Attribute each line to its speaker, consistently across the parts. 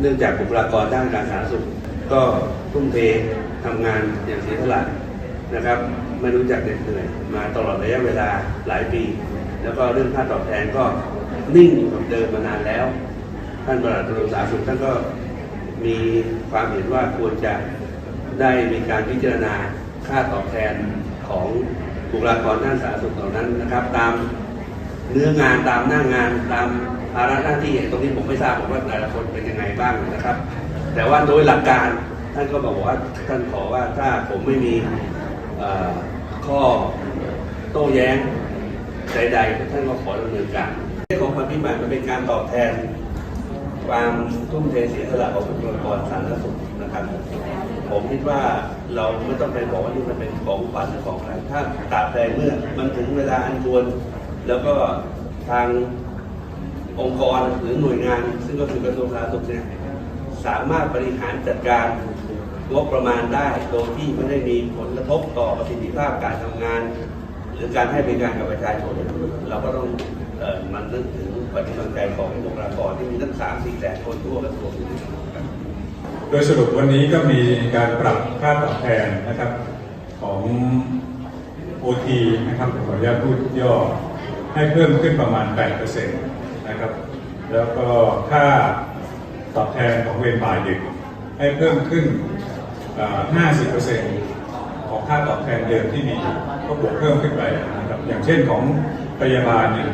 Speaker 1: เนื่องจากบุคลากรด้านการสาธารณสุข ก็ทุ่มเททำงานอย่างเสียสละนะครับ ไม่รู้จักเหน็ดเหนื่อยมาตลอดระยะเวลาหลายปี แล้วก็เรื่องค่าตอบแทนก็นิ่งอยู่กับเดิมมานานแล้ว ท่านประหลัดกระทรวงสาธารณสุขท่านก็มีความเห็นว่าควรจะได้มีการพิจารณาค่าตอบแทนของบุคลากรด้านสาธารณสุขเหล่านั้นนะครับ ตาม เนื้องานตามหน้างานตามภาระหน้าที่ตรงนี้ผมไม่ทราบผมว่าแต่ละคนเป็นยังไงบ้างนะครับ แต่ว่าโดยหลักการท่านก็บอกว่าท่านขอว่าถ้าผมไม่มีข้อโต้แย้งใดๆท่านก็ขอดำเนินการเรื่องของความพิบัติมันเป็นการตอบแทน ความทุ่มเทเสียสละของบุคลากรสาธารณสุขนะครับ ผมคิดว่าเราไม่ต้องไปบอกว่านี่มันเป็นของขวัญหรือของอะไรถ้าตราบใดเมื่อมันถึงเวลาอันควร แล้วก็ทางองค์กรหรือหน่วยงาน ซึ่งก็คือกระทรวงสาธารณสุขเนี่ยสามารถบริหารจัดการงบประมาณได้โดยที่ไม่ได้มีผลกระทบต่อประสิทธิภาพการทำงาน หรือการให้บริการกับประชาชน เราก็ต้องเอ่อมันนึกถึงปฏิบัติใจของบุคลากรที่มีตั้งสามสี่แสนคนทั่วกระทรวง
Speaker 2: โดยสรุปวันนี้ก็มีการปรับค่าตอบแทนนะครับของ OT นะครับขออนุญาตพูดย่อ ให้เพิ่มขึ้นประมาณ 8%นะครับ แล้วก็ค่าตอบแทนของเวรบ่ายดึกให้เพิ่มขึ้น 50%ของค่าตอบแทนเดิมที่มีอยู่ก็บวกเพิ่มขึ้นไปนะครับ อย่างเช่นของพยาบาลเนี่ย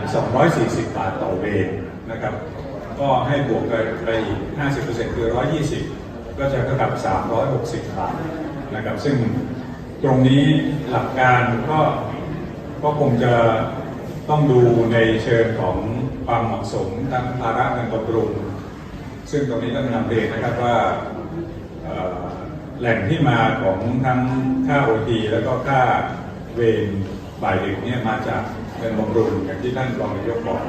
Speaker 2: 240 บาทต่อเวรนะครับ ก็ให้บวกไปไปอีก 50%คือ 120 ก็จะเท่ากับ 360 บาทนะครับ ซึ่งตรงนี้หลักการก็ก็คงจะ ต้องดูในเชิงของความเหมาะสมทั้งภาระเงินบำรุงซึ่งตรงนี้ต้องนำเรียนนะครับว่าแหล่งที่มาของทั้งค่าโอทีแล้วก็ค่าเวรบ่ายดึกเนี่ยมาจากเงินบำรุงอย่างที่ท่านรองนายกบอก